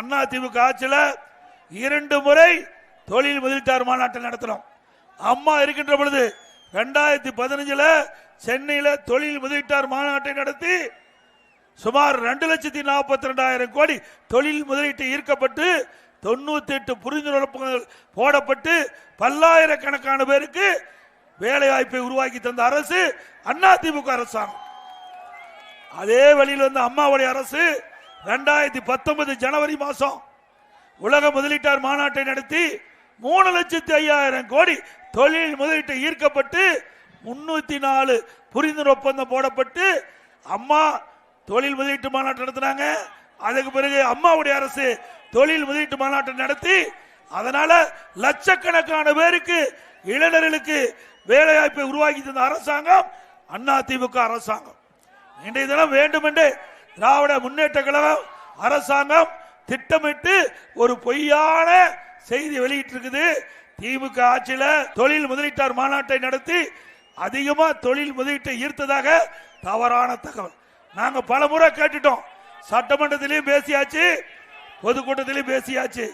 அண்ணா திமுக ஆட்சியில் இரண்டு முறை தொழில் முதலீட்டார் மாநாட்டை நடத்தினோம். அம்மா இருக்கின்ற பொழுது ரெண்டாயிரத்தி பதினஞ்சுல சென்னையில் தொழில் முதலீட்டார் மாநாட்டை நடத்தி சுமார் ரெண்டு லட்சத்தி நாற்பத்தி ரெண்டாயிரம் கோடி தொழில் முதலீட்டு ஈர்க்கப்பட்டு தொண்ணூத்தி எட்டு புரிந்துணர்வுகள் போடப்பட்டு பல்லாயிரக்கணக்கான பேருக்கு வேலை வாய்ப்பை உருவாக்கி தந்த அரசு அண்ணா அரசாங்கம். அதே வழியில் வந்து அம்மாவுடைய அரசு ரெண்டாயிரத்தி பத்தொன்பது ஜனவரி மாதம் உலக முதலீட்டார் மாநாட்டை நடத்தி மூணு லட்சத்தி ஐயாயிரம் கோடி தொழில் முதலீட்டை ஈர்க்கப்பட்டு முன்னூத்தி நாலு புரிந்துணர்வு ஒப்பந்தம் போடப்பட்டு அம்மா தொழில் முதலீட்டு மாநாட்டு நடத்தினாங்க. அதுக்கு பிறகு அம்மாவுடைய அரசு தொழில் முதலீட்டு மாநாட்டை நடத்தி அதனால லட்சக்கணக்கான பேருக்கு இளைஞர்களுக்கு வேலை வாய்ப்பை உருவாக்கி தந்த அரசாங்கம் அண்ணா திமுக அரசாங்கம். இன்றைய தினம் வேண்டுமென்றே திராவிட முன்னேற்ற கழகம் அரசாங்கம் திட்டமிட்டு ஒரு பொய்யான செய்தி வெளியிட்டிருக்குது. திமுக ஆட்சியில தொழில் முதலீட்டார் மாநாட்டை நடத்தி அதிகமா தொழில் முதலீட்டை ஈர்த்ததாக தவறான தகவல். நாங்க பல முறை கேட்டுட்டோம். சட்டமன்றத்திலையும் பேசியாச்சு பொதுக்கூட்டத்திலையும் பேசியாச்சு.